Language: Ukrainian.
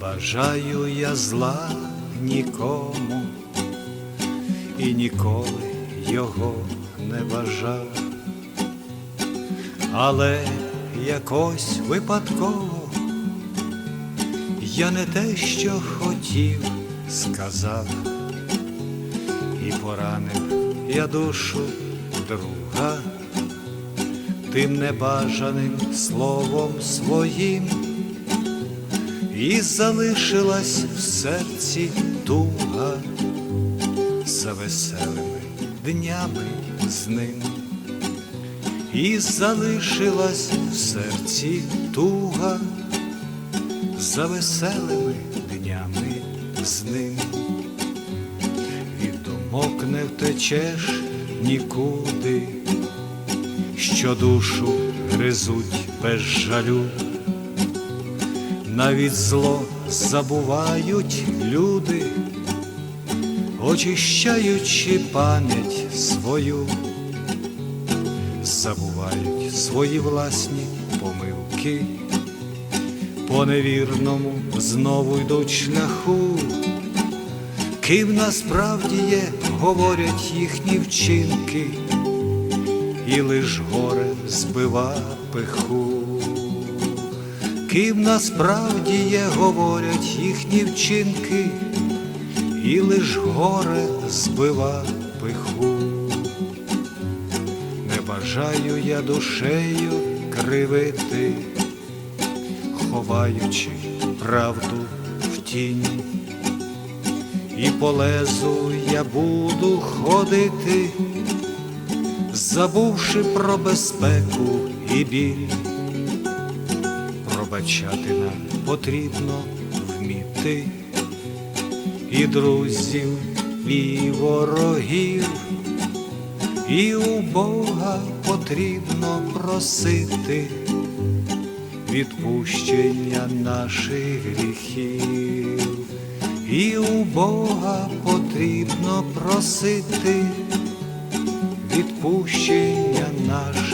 бажаю я зла нікому і ніколи його не бажав, але якось випадково я не те, що хотів, сказав, і поранив я душу друга тим небажаним словом своїм, і залишилась в серці туга за веселими днями з ним, і залишилась в серці туга за веселими днями з ним. Від думок не втечеш нікуди, що душу гризуть без жалю, навіть зло забувають люди, очищаючи пам'ять свою, забувають свої власні помилки, по невірному знову йдуть шляху. Ким насправді є, говорять їхні вчинки, і лиш горе збива пиху. Ким насправді є, говорять їхні вчинки, і лиш горе збива пиху. Не бажаю я душею кривити, ховаючи правду в тіні і по лезу я буду ходити, забувши про безпеку і біль. Пробачати нам потрібно вміти. І друзів, і ворогів, і у Бога потрібно просити відпущення наших гріхів, і у Бога потрібно просити відпущення наших